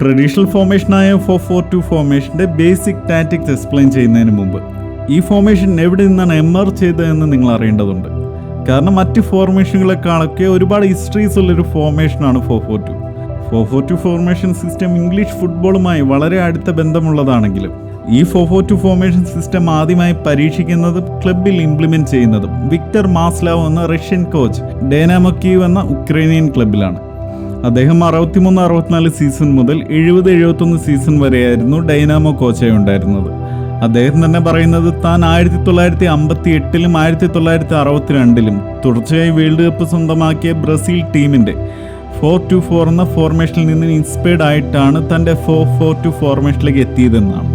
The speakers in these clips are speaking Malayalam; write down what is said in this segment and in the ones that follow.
ട്രഡീഷണൽ ഫോർമേഷനായ ഫോർ ഫോർ ടു ഫോർമേഷന്റെ ബേസിക് ടാറ്റിക്സ് എക്സ്പ്ലെയിൻ ചെയ്യുന്നതിന് മുമ്പ് ഈ ഫോർമേഷൻ എവിടെ നിന്നാണ് എമർ ചെയ്തതെന്ന് നിങ്ങൾ അറിയേണ്ടതുണ്ട്. കാരണം മറ്റ് ഫോർമേഷനുകളെക്കാളൊക്കെ ഒരുപാട് ഹിസ്റ്ററീസ് ഉള്ളൊരു ഫോർമേഷനാണ് four four two four four two formation system English ഫുട്ബോളുമായി വളരെ അടുത്ത ബന്ധമുള്ളതാണെങ്കിലും ഈ four four two formation system ആദ്യമായി പരീക്ഷിക്കുന്നതും ക്ലബിൽ ഇംപ്ലിമെന്റ് ചെയ്യുന്നതും വിക്ടർ മാസ്ലാവ് എന്ന റഷ്യൻ കോച്ച് ഡേനാമക്കീവ് എന്ന ഉക്രൈനിയൻ ക്ലബിലാണ് അദ്ദേഹം അറുപത്തിമൂന്ന് അറുപത്തിനാല് സീസൺ മുതൽ എഴുപത് എഴുപത്തൊന്ന് സീസൺ വരെയായിരുന്നു ഡൈനാമോ കോച്ചായി ഉണ്ടായിരുന്നത്. അദ്ദേഹം തന്നെ പറയുന്നത് താൻ ആയിരത്തി തൊള്ളായിരത്തി അമ്പത്തി എട്ടിലും ആയിരത്തി തൊള്ളായിരത്തി അറുപത്തിരണ്ടിലും തുടർച്ചയായി വേൾഡ് കപ്പ് സ്വന്തമാക്കിയ ബ്രസീൽ ടീമിന്റെ ഫോർ ടു ഫോർ എന്ന ഫോർമേഷനിൽ നിന്ന് ഇൻസ്പയർഡ് ആയിട്ടാണ് തന്റെ ഫോർ ഫോർ ടു ഫോർമേഷനിലേക്ക് എത്തിയതെന്നാണ്.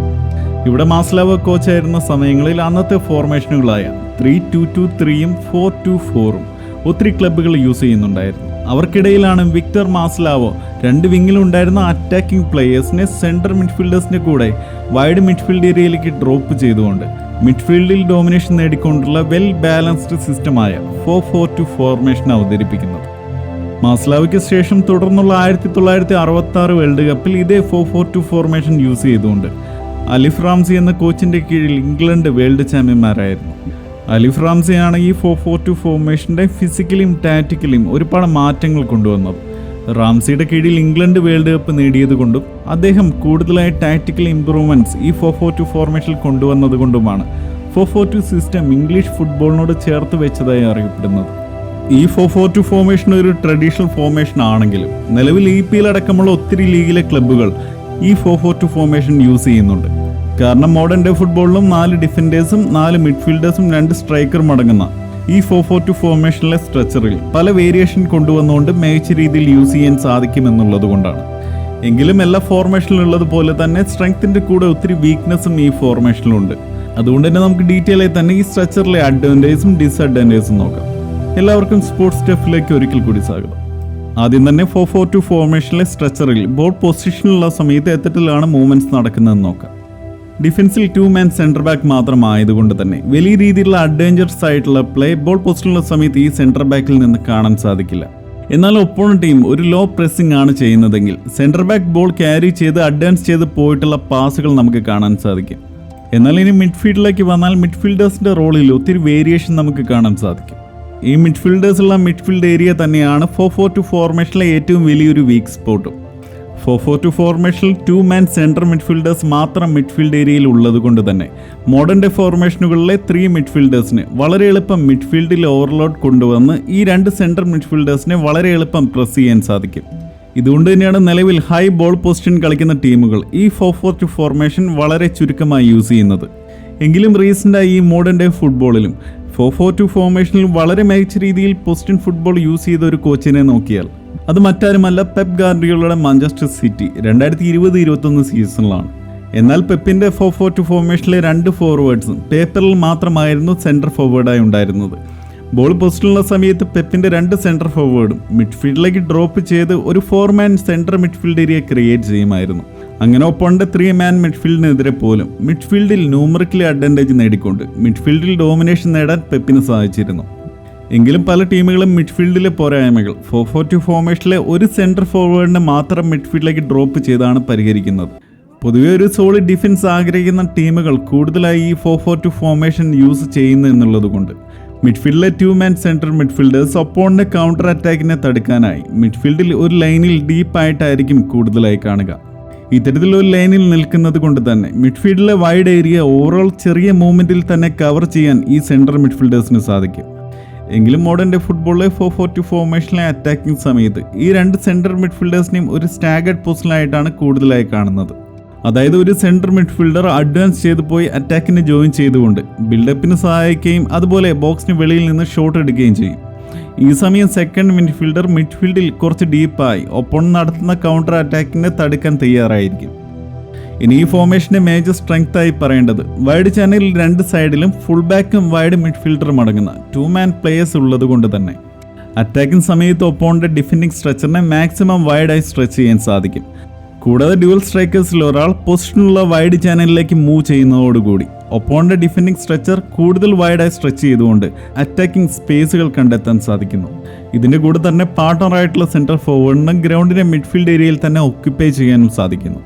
ഇവിടെ മാസ്ലാവ് കോച്ചായിരുന്ന സമയങ്ങളിൽ അന്നത്തെ ഫോർമേഷനുകളായ ത്രീ ടു ടു ത്രീയും ഫോർ ടു ഫോറും ഒത്തിരി ക്ലബ്ബുകൾ യൂസ് ചെയ്യുന്നുണ്ടായിരുന്നു. അവർക്കിടയിലാണ് വിക്ടർ മാസ്ലാവോ രണ്ട് വിങ്ങിലുണ്ടായിരുന്ന അറ്റാക്കിംഗ് പ്ലേയേഴ്സിനെ സെൻട്രൽ മിഡ്ഫീൽഡേഴ്സിന്റെ കൂടെ വൈഡ് മിഡ്ഫീൽഡ് ഏരിയയിലേക്ക് ഡ്രോപ്പ് ചെയ്തുകൊണ്ട് മിഡ്ഫീൽഡിൽ ഡോമിനേഷൻ നേടിക്കൊണ്ടുള്ള വെൽ ബാലൻസ്ഡ് സിസ്റ്റമായ ഫോർ ഫോർ ടു ഫോർമേഷൻ അവതരിപ്പിക്കുന്നത്. മാസ്ലാവയ്ക്ക് ശേഷം തുടർന്നുള്ള ആയിരത്തി തൊള്ളായിരത്തി അറുപത്തി ആറ് വേൾഡ് കപ്പിൽ ഇതേ four four two formation use ചെയ്തുകൊണ്ട് അലിഫ് റാംസി എന്ന കോച്ചിന്റെ കീഴിൽ ഇംഗ്ലണ്ട് വേൾഡ് ചാമ്പ്യന്മാരായിരുന്നു അലിഫ് റാംസിയാണ് ഈ ഫോർ ഫോർ ടു ഫോർമേഷന്റെ ഫിസിക്കലിയും ടാറ്റിക്കലിയും ഒരുപാട് മാറ്റങ്ങൾ കൊണ്ടുവന്നത്. റാംസിയുടെ കീഴിൽ ഇംഗ്ലണ്ട് വേൾഡ് കപ്പ് നേടിയതുകൊണ്ടും അദ്ദേഹം കൂടുതലായി ടാക്റ്റിക്കൽ ഇംപ്രൂവ്മെന്റ്സ് ഈ ഫോർ ഫോർ ടു ഫോർമേഷനിൽ കൊണ്ടുവന്നത് കൊണ്ടുമാണ് four four two system English ഫുട്ബോളിനോട് ചേർത്ത് വെച്ചതായി അറിയപ്പെടുന്നത്. ഈ ഫോർ ഫോർ ടു ഫോർമേഷൻ ഒരു ട്രഡീഷണൽ ഫോർമേഷൻ ആണെങ്കിലും നിലവിൽ ഇ പി എൽ അടക്കമുള്ള ഒത്തിരി ലീഗിലെ ക്ലബ്ബുകൾ ഈ four four two formation use ചെയ്യുന്നുണ്ട്. കാരണം മോഡേൺ ഡേ ഫുട്ബോളിലും നാല് ഡിഫൻഡേഴ്സും നാല് മിഡ്ഫീൽഡേഴ്സും രണ്ട് സ്ട്രൈക്കറും അടങ്ങുന്ന ഈ ഫോർ ഫോർ ടു ഫോർമേഷനിലെ സ്ട്രെച്ചറിൽ പല വേരിയേഷൻ കൊണ്ടുവന്നുകൊണ്ട് മികച്ച രീതിയിൽ യൂസ് ചെയ്യാൻ സാധിക്കുമെന്നുള്ളത് കൊണ്ടാണ്. എങ്കിലും എല്ലാ ഫോർമേഷനിലുള്ളത് പോലെ തന്നെ സ്ട്രെങ്ത്തിന്റെ കൂടെ ഒത്തിരി വീക്ക്നെസ്സും ഈ ഫോർമേഷനിലുണ്ട് അതുകൊണ്ട് തന്നെ നമുക്ക് ഡീറ്റെയിൽ ആയി തന്നെ ഈ സ്ട്രെച്ചറിലെ അഡ്വാന്റേജും ഡിസ്അഡ്വാന്റേജും നോക്കാം. എല്ലാവർക്കും സ്പോർട്സ് സ്റ്റെഫിലേക്ക് ഒരിക്കൽ കൂടി സ്വാഗതം. ആദ്യം തന്നെ ഫോർ ഫോർ ടു ഫോർമേഷനിലെ സ്ട്രെച്ചറിൽ ബോൾ പൊസിഷനിലുള്ള സമയത്ത് എത്തിട്ടിലാണ് മൂവ്മെന്റ്സ് നടക്കുന്നതെന്ന് നോക്കാം. ഡിഫൻസിൽ ടു മാൻ സെന്റർ ബാക്ക് മാത്രമായതുകൊണ്ട് തന്നെ വലിയ രീതിയിലുള്ള അഡ്വഞ്ചറസ് ആയിട്ടുള്ള പ്ലേ ബോൾ പൊസിഷനിലുള്ള സമയത്ത് ഈ സെന്റർ ബാക്കിൽ നിന്ന് കാണാൻ സാധിക്കില്ല. എന്നാൽ ഒപ്പോണ ടീം ഒരു ലോ പ്രസ്സിംഗ് ആണ് ചെയ്യുന്നതെങ്കിൽ സെന്റർ ബാക്ക് ബോൾ ക്യാരി ചെയ്ത് അഡ്വാൻസ് ചെയ്ത് പോയിട്ടുള്ള പാസുകൾ നമുക്ക് കാണാൻ സാധിക്കും. എന്നാൽ ഇനി മിഡ്ഫീൽഡിലേക്ക് വന്നാൽ മിഡ്ഫീൽഡേഴ്സിന്റെ റോളിൽ ഒത്തിരി വേരിയേഷൻ നമുക്ക് കാണാൻ സാധിക്കും. ഈ മിഡ്ഫീൽഡേഴ്സുള്ള മിഡ്ഫീൽഡ് ഏരിയ തന്നെയാണ് ഫോർ ഫോർ ടു ഫോർമേഷനിലെ ഏറ്റവും വലിയൊരു വീക്ക് സ്പോട്ടും ഫോർ ഫോർ ടു ഫോർമേഷനിൽ ടു മാൻ സെൻട്രൽ മിഡ്ഫീൽഡേഴ്സ് മാത്രം മിഡ്ഫീൽഡ് ഏരിയയിൽ ഉള്ളത് കൊണ്ട് തന്നെ മോഡേൺ ഡേ ഫോർമേഷനുകളിലെ ത്രീ മിഡ്ഫീൽഡേഴ്സിന് വളരെ എളുപ്പം മിഡ്ഫീൽഡിൽ ഓവർലോഡ് കൊണ്ടുവന്ന് ഈ രണ്ട് സെൻട്രൽ മിഡ്ഫീൽഡേഴ്സിനെ വളരെ എളുപ്പം പ്രസ് ചെയ്യാൻ സാധിക്കും. ഇതുകൊണ്ട് തന്നെയാണ് നിലവിൽ ഹൈ ബോൾ പൊസിഷൻ കളിക്കുന്ന ടീമുകൾ ഈ ഫോർ ഫോർ ടു ഫോർമേഷൻ വളരെ ചുരുക്കമായി യൂസ് ചെയ്യുന്നത്. എങ്കിലും റീസെന്റായി ഈ മോഡേൺ ഡേ ഫുട്ബോളിലും ഫോർ ഫോർ ടു ഫോർമേഷനിൽ വളരെ മികച്ച രീതിയിൽ പൊസിഷൻ ഫുട്ബോൾ യൂസ് ചെയ്ത ഒരു കോച്ചിനെ നോക്കിയാൽ അത് മറ്റാരുമല്ല പെപ് ഗാർഡിയോളയുടെ മാഞ്ചസ്റ്റർ സിറ്റി രണ്ടായിരത്തി ഇരുപത് ഇരുപത്തൊന്ന് സീസണിലാണ്. എന്നാൽ പെപ്പിന്റെ ഫോർ ഫോർ ടു ഫോർമേഷനിലെ രണ്ട് ഫോർവേഡ്സും പേപ്പറിൽ മാത്രമായിരുന്നു സെന്റർ ഫോർവേഡായി ഉണ്ടായിരുന്നത്. ബോൾ പൊസിഷനുള്ള സമയത്ത് പെപ്പിന്റെ രണ്ട് സെന്റർ ഫോർവേഡും മിഡ്ഫീൽഡിലേക്ക് ഡ്രോപ്പ് ചെയ്ത് ഒരു four man centre midfield area create ചെയ്യുമായിരുന്നു. അങ്ങനെ ഒപ്പോണ്ട് ത്രീ മാൻ മിഡ്ഫീൽഡിനെതിരെ പോലും മിഡ്ഫീൽഡിൽ ന്യൂമറിക്കലി അഡ്വാന്റേജ് നേടിക്കൊണ്ട് മിഡ്ഫീൽഡിൽ ഡോമിനേഷൻ നേടാൻ പെപ്പിന് സാധിച്ചിരുന്നു. എങ്കിലും പല ടീമുകളും മിഡ്ഫീൽഡിലെ പോരായ്മകൾ ഫോർ ഫോർ ടു ഫോർമേഷനിലെ ഒരു സെന്റർ ഫോർവേഡിനെ മാത്രം മിഡ്ഫീൽഡിലേക്ക് ഡ്രോപ്പ് ചെയ്താണ് പരിഹരിക്കുന്നത്. പൊതുവെ ഒരു സോളിഡ് ഡിഫൻസ് ആഗ്രഹിക്കുന്ന ടീമുകൾ കൂടുതലായി ഈ four four two formation use ചെയ്യുന്നു എന്നുള്ളത് കൊണ്ട് മിഡ്ഫീൽഡിലെ ടു മാൻ സെന്റർ മിഡ്ഫീൽഡേഴ്സ് ഒപ്പോണിന്റെ കൗണ്ടർ അറ്റാക്കിനെ തടുക്കാനായി മിഡ്ഫീൽഡിൽ ഒരു ലൈനിൽ ഡീപ്പായിട്ടായിരിക്കും കൂടുതലായി കാണുക. ഇത്തരത്തിൽ ഒരു ലൈനിൽ നിൽക്കുന്നത് കൊണ്ട് തന്നെ മിഡ്ഫീൽഡിലെ വൈഡ് ഏരിയ ഓവറോൾ ചെറിയ മൂവ്മെന്റിൽ തന്നെ കവർ ചെയ്യാൻ ഈ സെൻട്രൽ മിഡ്ഫീൽഡേഴ്സിന് സാധിക്കും. എങ്കിലും മോഡേൺ ഡേ ഫുട്ബോളിലെ ഫോർ ഫോർ ടു ഫോർമേഷനിലെ അറ്റാക്കിംഗ് സമയത്ത് ഈ രണ്ട് സെൻട്രൽ മിഡ്ഫീൽഡേഴ്സിനെയും ഒരു സ്റ്റാഗഡ് പൊസിഷനിലായിട്ടാണ് കൂടുതലായി കാണുന്നത്. അതായത് ഒരു സെൻട്രൽ മിഡ്ഫീൽഡർ അഡ്വാൻസ് ചെയ്ത് പോയി അറ്റാക്കിന് ജോയിൻ ചെയ്തുകൊണ്ട് ബിൽഡപ്പിന് സഹായിക്കുകയും അതുപോലെ ബോക്സിന് വെളിയിൽ നിന്ന് ഷോട്ട് എടുക്കുകയും ചെയ്യും. ഈ സമയം സെക്കൻഡ് മിഡ്ഫീൽഡർ മിഡ്ഫീൽഡിൽ കുറച്ച് ഡീപ്പായി ഒപ്പം നടത്തുന്ന കൗണ്ടർ അറ്റാക്കിനെ തടുക്കാൻ തയ്യാറായിരിക്കും. ഇനി ഈ ഫോർമേഷന്റെ മേജർ സ്ട്രെങ്ത് ആയി പറയേണ്ടത്. വൈഡ് ചാനലിൽ രണ്ട് സൈഡിലും ഫുൾ ബാക്കും വൈഡ് മിഡ്ഫീൽഡറും അടങ്ങുന്ന ടു മാൻ പ്ലേയേഴ്സ് ഉള്ളത് കൊണ്ട് തന്നെ. അറ്റാക്കിംഗ് സമയത്ത് ഒപ്പോണ്ട് ഡിഫൻഡിങ് സ്ട്രെച്ചറിനെ മാക്സിമം വൈഡായി സ്ട്രെച്ച് ചെയ്യാൻ സാധിക്കും. കൂടാതെ ഡ്യുവൽ സ്ട്രൈക്കേഴ്സിൽ ഒരാൾ പൊസിഷനുള്ള വൈഡ് ചാനലിലേക്ക് മൂവ് ചെയ്യുന്നതോടുകൂടി. ഒപ്പോണ്ട് ഡിഫെൻഡിംഗ് സ്ട്രെച്ചർ കൂടുതൽ വൈഡായി സ്ട്രെച്ച് ചെയ്തുകൊണ്ട് അറ്റാക്കിംഗ് സ്പേസുകൾ കണ്ടെത്താൻ സാധിക്കുന്നു. ഇതിന്റെ കൂടെ തന്നെ പാർട്ണറായിട്ടുള്ള സെന്റർ ഫോർവേഡിന് ഗ്രൗണ്ടിന്റെ മിഡ്ഫീൽഡ് ഏരിയയിൽ തന്നെ ഒക്യുപ്പൈ ചെയ്യാനും സാധിക്കുന്നു.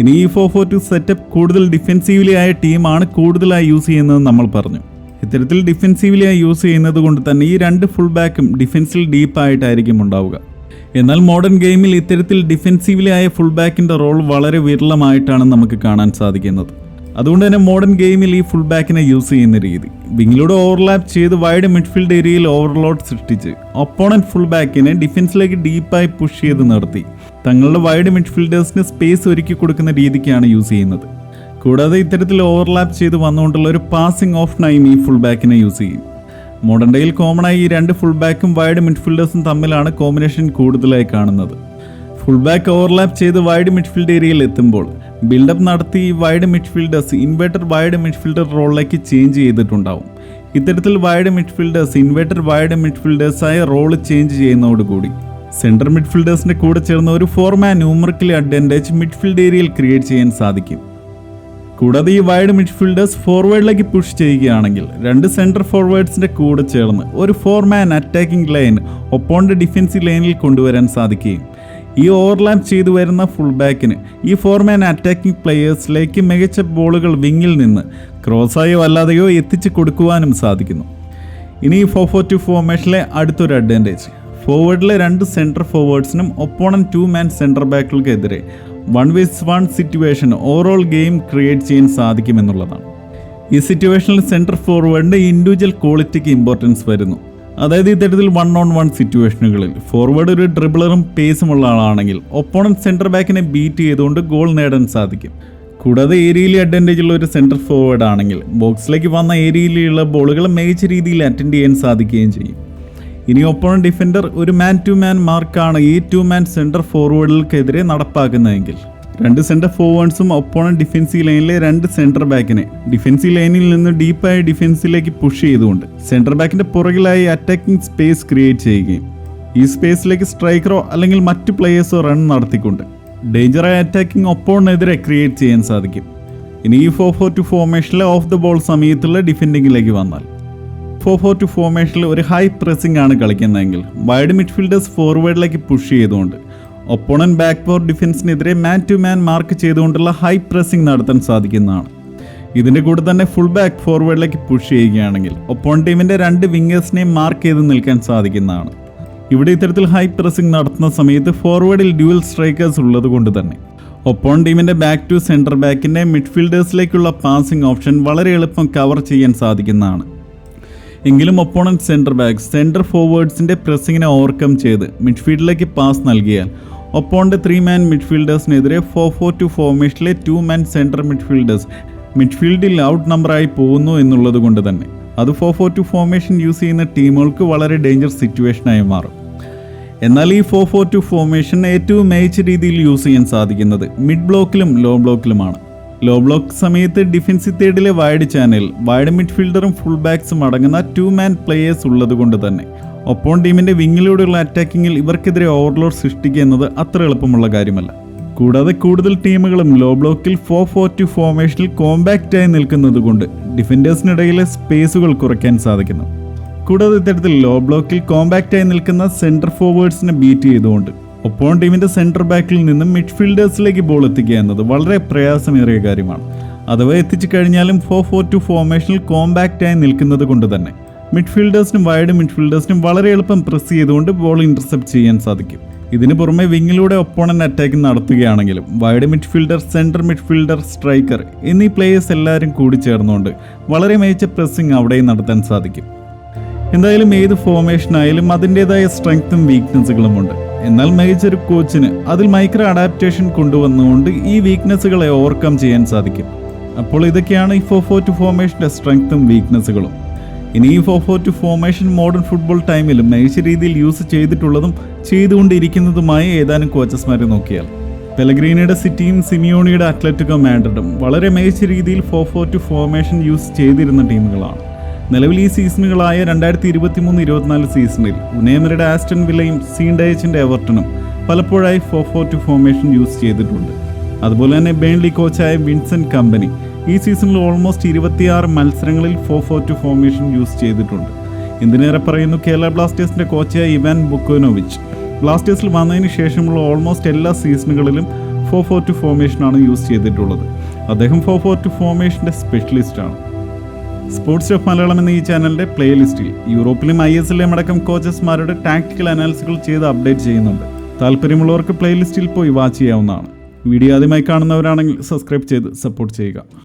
ഇനി ഈ ഫോർ ഫോർ ടു സെറ്റപ്പ് കൂടുതൽ ഡിഫെൻസീവ്ലി ആയ ടീമാണ് കൂടുതലായി യൂസ് ചെയ്യുന്നത് നമ്മൾ പറഞ്ഞു. ഇത്തരത്തിൽ ഡിഫെൻസീവ്ലി ആയി യൂസ് ചെയ്യുന്നത് കൊണ്ട് തന്നെ ഈ രണ്ട് ഫുൾ ബാക്കും ഡിഫെൻസിൽ ഡീപ്പായിട്ടായിരിക്കും ഉണ്ടാവുക. എന്നാൽ മോഡേൺ ഗെയിമിൽ ഇത്തരത്തിൽ ഡിഫെൻസീവ്ലി ആയ ഫുൾ ബാക്കിന്റെ റോൾ വളരെ വിരളമായിട്ടാണ് നമുക്ക് കാണാൻ സാധിക്കുന്നത്. അതുകൊണ്ട് തന്നെ മോഡേൺ ഗെയിമിൽ ഈ ഫുൾ ബാക്കിനെ യൂസ് ചെയ്യുന്ന രീതി. വിങ്ങിലൂടെ ഓവർലാപ്പ് ചെയ്ത് വൈഡ് മിഡ്ഫീൽഡ് ഏരിയയിൽ ഓവർലോഡ് സൃഷ്ടിച്ച് ഒപ്പോണന്റ് ഫുൾ ബാക്കിനെ ഡിഫൻസിലേക്ക് ഡീപ്പായി പുഷ് ചെയ്ത് നിർത്തി. തങ്ങളുടെ വൈഡ് മിഡ്ഫീൽഡേഴ്സിന് സ്പേസ് ഒരുക്കി കൊടുക്കുന്ന രീതിക്കാണ് യൂസ് ചെയ്യുന്നത്. കൂടാതെ ഇത്തരത്തിൽ ഓവർലാപ്പ് ചെയ്ത് വന്നുകൊണ്ടുള്ള ഒരു പാസിംഗ് ഓഫ് നൈം ഈ ഫുൾ ബാക്കിനെ യൂസ് ചെയ്യും മോഡേൺ ഡേയിൽ കോമണായി ഈ രണ്ട് ഫുൾ ബാക്കും വൈഡ് മിഡ്ഫീൽഡേഴ്സും തമ്മിലാണ് കോമ്പിനേഷൻ കൂടുതലായി കാണുന്നത്. ഫുൾ ബാക്ക് ഓവർലാപ്പ് ചെയ്ത് വൈഡ് മിഡ്ഫീൽഡ് ഏരിയയിൽ എത്തുമ്പോൾ ബിൽഡപ്പ് നടത്തി wide midfielders inverted wide midfielder റോളിലേക്ക് change ചെയ്തിട്ടുണ്ടാവും. ഇത്തരത്തിൽ വൈഡ് മിഡ്ഫീൽഡേഴ്സ് ഇൻവേർട്ടർ വൈഡ് മിഡ്ഫീൽഡേഴ്സായ റോൾ ചേഞ്ച് ചെയ്യുന്നതോടുകൂടി സെൻട്രൽ മിഡ്ഫീൽഡേഴ്സിന്റെ കൂടെ ചേർന്ന് ഒരു four man numerically advantage midfield ഏരിയയിൽ ക്രിയേറ്റ് ചെയ്യാൻ സാധിക്കും. കൂടാതെ ഈ വൈഡ് മിഡ്ഫീൽഡേഴ്സ് ഫോർവേഡിലേക്ക് പുഷ് ചെയ്യുകയാണെങ്കിൽ രണ്ട് സെൻട്രൽ ഫോർവേഡ്സിന്റെ കൂടെ ചേർന്ന് ഒരു four man attacking line opponent defensive ലൈനിൽ കൊണ്ടുവരാൻ സാധിക്കുകയും ഈ ഓവർലാപ്പ് ചെയ്തു വരുന്ന ഫുൾ ബാക്കിന് ഈ ഫോർമാൻ അറ്റാക്കിംഗ് പ്ലെയേഴ്സിലേക്ക് മികച്ച ബോളുകൾ വിങ്ങിൽ നിന്ന് ക്രോസായോ അല്ലാതെയോ എത്തിച്ചു കൊടുക്കുവാനും സാധിക്കുന്നു. ഇനി ഈ ഫോർ ഫോർ ടു ഫോർമേഷനിലെ അടുത്തൊരു അഡ്വാന്റേജ് ഫോർവേഡിലെ രണ്ട് സെന്റർ ഫോർവേഡ്സിനും opponent two man centre ബാക്കുകൾക്കെതിരെ one vs one situation overall game create ചെയ്യാൻ സാധിക്കുമെന്നുള്ളതാണ്. ഈ സിറ്റുവേഷനിൽ സെന്റർ ഫോർവേഡിന്റെ ഇൻഡിവിജ്വൽ ക്വാളിറ്റിക്ക് ഇമ്പോർട്ടൻസ് വരുന്നു. അതായത് ഇത്തരത്തിൽ വൺ ഓൺ വൺ സിറ്റുവേഷനുകളിൽ ഫോർവേഡ് ഒരു ഡ്രിബിളറും പേസുമുള്ള ആളാണെങ്കിൽ ഒപ്പോണന്റ് സെന്റർ ബാക്കിനെ ബീറ്റ് ചെയ്തുകൊണ്ട് ഗോൾ നേടാൻ സാധിക്കും. കൂടാതെ ഏരിയയിലെ അഡ്വാന്റേജ് ഉള്ള ഒരു സെന്റർ ഫോർവേഡ് ആണെങ്കിൽ ബോക്സിലേക്ക് വന്ന ഏരിയയിലുള്ള ബോളുകൾ മികച്ച രീതിയിൽ അറ്റൻഡ് ചെയ്യാൻ സാധിക്കുകയും ചെയ്യും. ഇനി ഒപ്പോണൻ ഡിഫൻഡർ ഒരു മാൻ ടു മാൻ മാർക്കാണ് ഈ ടു മാൻ സെന്റർ ഫോർവേഡുകൾക്കെതിരെ നടപ്പാക്കുന്നതെങ്കിൽ. രണ്ട് സെന്റർ ഫോർവേഡ്സും ഒപ്പോണന്റ് ഡിഫൻസീവ് ലൈനിലെ രണ്ട് സെന്റർ ബാക്കിനെ ഡിഫൻസീവ് ലൈനിൽ നിന്ന് ഡീപ്പായി ഡിഫൻസിലേക്ക് പുഷ് ചെയ്തുകൊണ്ട് സെന്റർ ബാക്കിന്റെ പുറകിലായി അറ്റാക്കിംഗ് സ്പേസ് ക്രിയേറ്റ് ചെയ്യുകയും ഈ സ്പേസിലേക്ക് സ്ട്രൈക്കറോ അല്ലെങ്കിൽ മറ്റ് പ്ലേയേഴ്സോ റൺ നടത്തിക്കൊണ്ട് ഡേഞ്ചറായ അറ്റാക്കിംഗ് ഒപ്പോണിനെതിരെ ക്രിയേറ്റ് ചെയ്യാൻ സാധിക്കും. ഇനി ഈ ഫോർ ഫോർ ടു ഫോർമേഷനിലെ ഓഫ് ദ ബോൾ സമയത്തുള്ള ഡിഫെൻഡിങ്ങിലേക്ക് വന്നാൽ ഫോർ ഫോർ ടു ഫോർമേഷനിൽ ഒരു ഹൈ പ്രസിംഗ് ആണ് കളിക്കുന്നതെങ്കിൽ വൈഡ് മിഡ്ഫീൽഡേഴ്സ് ഫോർവേഡിലേക്ക് പുഷ് ചെയ്തുകൊണ്ട് ഒപ്പോണൻ ബാക്ക് ഫോർ ഡിഫൻസിനെതിരെ മാൻ ടു മാൻ മാർക്ക് ചെയ്തുകൊണ്ടുള്ള ഹൈ പ്രസിംഗ് നടത്താൻ സാധിക്കുന്നതാണ്. ഇതിന്റെ കൂടെ തന്നെ ഫുൾ ബാക്ക് ഫോർവേഡിലേക്ക് പുഷ് ചെയ്യുകയാണെങ്കിൽ ഒപ്പോൺ ടീമിന്റെ രണ്ട് വിങ്ങേഴ്സിനെയും മാർക്ക് ചെയ്ത് നിൽക്കാൻ സാധിക്കുന്നതാണ്. ഇവിടെ ഇത്തരത്തിൽ ഹൈ പ്രസിംഗ് നടത്തുന്ന സമയത്ത് ഫോർവേഡിൽ ഡ്യുവൽ സ്ട്രൈക്കേഴ്സ് ഉള്ളത് കൊണ്ട് തന്നെ. ഒപ്പോൺ ടീമിന്റെ ബാക്ക് ടു സെന്റർ ബാക്കിന്റെ മിഡ്ഫീൽഡേഴ്സിലേക്കുള്ള പാസിംഗ് ഓപ്ഷൻ വളരെ എളുപ്പം കവർ ചെയ്യാൻ സാധിക്കുന്നതാണ്. എങ്കിലും ഒപ്പോണന്റ് സെന്റർ ബാക്ക് സെന്റർ ഫോർവേഡ്സിന്റെ പ്രസ്സിങ്ങിനെ ഓവർകം ചെയ്ത് മിഡ്ഫീൽഡിലേക്ക് പാസ് നൽകിയാൽ ഒപ്പോണിന്റെ ത്രീ മാൻ മിഡ്ഫീൽഡേഴ്സിനെതിരെ ഫോർ ഫോർ ടു ഫോർമേഷനിലെ ടു മാൻ സെന്റർ മിഡ്ഫീൽഡേഴ്സ് മിഡ്ഫീൽഡിൽ ഔട്ട് നമ്പറായി പോകുന്നു എന്നുള്ളത് കൊണ്ട് തന്നെ. അത് four four two formation use ചെയ്യുന്ന ടീമുകൾക്ക് വളരെ ഡേഞ്ചർ സിറ്റുവേഷനായി മാറും. എന്നാൽ ഈ ഫോർ ഫോർ ടു ഫോർമേഷൻ ഏറ്റവും മികച്ച രീതിയിൽ യൂസ് ചെയ്യാൻ സാധിക്കുന്നത് മിഡ് ബ്ലോക്കിലും ലോ ബ്ലോക്കിലുമാണ് ലോ ബ്ലോക്ക് സമയത്ത് ഡിഫൻസീവ് തേർഡിലെ വൈഡ് ചാനൽ വൈഡ് മിഡ്ഫീൽഡറും ഫുൾ ബാക്സും അടങ്ങുന്ന ടു മാൻ പ്ലേയേഴ്സ് ഉള്ളത് കൊണ്ട് തന്നെ. ഒപ്പോൺ ടീമിന്റെ വിങ്ങിലൂടെയുള്ള അറ്റാക്കിങ്ങിൽ ഇവർക്കെതിരെ ഓവർലോഡ് സൃഷ്ടിക്കുക എന്നത് അത്ര എളുപ്പമുള്ള കാര്യമല്ല. കൂടാതെ കൂടുതൽ ടീമുകളും ലോ ബ്ലോക്കിൽ ഫോർ ഫോർ ടു ഫോർമേഷനിൽ കോമ്പാക്റ്റായി നിൽക്കുന്നത് കൊണ്ട് ഡിഫൻഡേഴ്സിനിടയിലെ സ്പേസുകൾ കുറയ്ക്കാൻ സാധിക്കുന്നു. കൂടാതെ ഇത്തരത്തിൽ ലോ ബ്ലോക്കിൽ കോമ്പാക്റ്റായി നിൽക്കുന്ന സെന്റർ ഫോർവേഡ്സിനെ ബീറ്റ് ചെയ്തുകൊണ്ട് ഒപ്പോൺ ടീമിന്റെ സെന്റർ ബാക്കിൽ നിന്നും മിഡ്ഫീൽഡേഴ്സിലേക്ക് ബോൾ എത്തിക്കുക എന്നത് വളരെ പ്രയാസമേറിയ കാര്യമാണ്. അഥവാ എത്തിച്ചു കഴിഞ്ഞാലും ഫോർ ഫോർ ടു ഫോർമേഷനിൽ കോമ്പാക്റ്റായി നിൽക്കുന്നത് കൊണ്ട് തന്നെ. മിഡ്ഫീൽഡേഴ്സിനും വൈഡ് മിഡ്ഫീൽഡേഴ്സിനും വളരെ എളുപ്പം പ്രസ് ചെയ്തുകൊണ്ട് ബോൾ ഇന്റർസെപ്റ്റ് ചെയ്യാൻ സാധിക്കും. ഇതിന് പുറമെ വിങ്ങിലൂടെ opponent attack നടത്തുകയാണെങ്കിലും wide midfielder central midfielder striker എന്നീ പ്ലേയേഴ്സ് എല്ലാവരും കൂടി ചേർന്നുകൊണ്ട് വളരെ മികച്ച പ്രസ്സിംഗ് അവിടെയും നടത്താൻ സാധിക്കും. എന്തായാലും ഏത് ഫോർമേഷൻ ആയാലും അതിന്റെതായ സ്ട്രെങ്ത്തും വീക്ക്നെസ്സുകളും ഉണ്ട് എന്നാൽ മികച്ചൊരു കോച്ചിന് അതിൽ മൈക്രോ അഡാപ്റ്റേഷൻ കൊണ്ടുവന്നുകൊണ്ട് ഈ വീക്ക്നെസ്സുകളെ ഓവർകം ചെയ്യാൻ സാധിക്കും. അപ്പോൾ ഇതൊക്കെയാണ് ഈ ഫോർ ഫോർ ടു ഫോർമേഷന്റെ സ്ട്രെങ്ത്തും വീക്ക്നെസ്സുകളും ഇനി ഈ four four two formation modern football ടൈമിലും മികച്ച രീതിയിൽ യൂസ് ചെയ്തിട്ടുള്ളതും ചെയ്തുകൊണ്ടിരിക്കുന്നതുമായ ഏതാനും കോച്ചസ്മാരെ നോക്കിയാൽ. പെലഗ്രീനയുടെ സിറ്റിയും സിമിയോണിയുടെ അത്ലറ്റിക്കോ മാഡ്രിഡും വളരെ മികച്ച രീതിയിൽ four four two formation use ചെയ്തിരുന്ന ടീമുകളാണ് നിലവിൽ ഈ സീസണുകളായ രണ്ടായിരത്തി ഇരുപത്തി മൂന്ന് ഇരുപത്തിനാല് സീസണിൽ ഉനേമരുടെ ആസ്റ്റൺ വില്ലയും സീൻ ഡയച്ചിന്റെ എവർട്ടണും പലപ്പോഴായി four four two formation use ചെയ്തിട്ടുണ്ട്. അതുപോലെ തന്നെ ബേൺലി കോച്ചായ വിൻസൻ കമ്പനി ഈ സീസണിൽ ഓൾമോസ്റ്റ് ഇരുപത്തിയാറ് മത്സരങ്ങളിൽ four four two formation use ചെയ്തിട്ടുണ്ട്. എന്തിനേറെ പറയുന്നു? കേരള ബ്ലാസ്റ്റേഴ്സിന്റെ കോച്ചായ ഇവാൻ ബുക്കോനോവിച്ച് ബ്ലാസ്റ്റേഴ്സിൽ വന്നതിന് ശേഷമുള്ള ഓൾമോസ്റ്റ് എല്ലാ സീസണുകളിലും ഫോർ ഫോർ ടു ഫോർമേഷനാണ് യൂസ് ചെയ്തിട്ടുള്ളത്. അദ്ദേഹം ഫോർ ഫോർ ടു ഫോർമേഷന്റെ സ്പെഷ്യലിസ്റ്റാണ്. സ്പോർട്സ് ഓഫ് മലയാളം എന്ന ഈ ചാനലിന്റെ പ്ലേലിസ്റ്റിൽ യൂറോപ്പിലും ഐ എസ് എല്ലിലും അടക്കം കോച്ചസ്മാരുടെ ടാക്ടിക്കൽ അനാലിസുകൾ ചെയ്ത് അപ്ഡേറ്റ് ചെയ്യുന്നുണ്ട്. താല്പര്യമുള്ളവർക്ക് പ്ലേലിസ്റ്റിൽ പോയി വാച്ച് ചെയ്യാവുന്നതാണ്. വീഡിയോ ആദ്യമായി കാണുന്നവരാണെങ്കിൽ സബ്സ്ക്രൈബ് ചെയ്ത് സപ്പോർട്ട് ചെയ്യുക.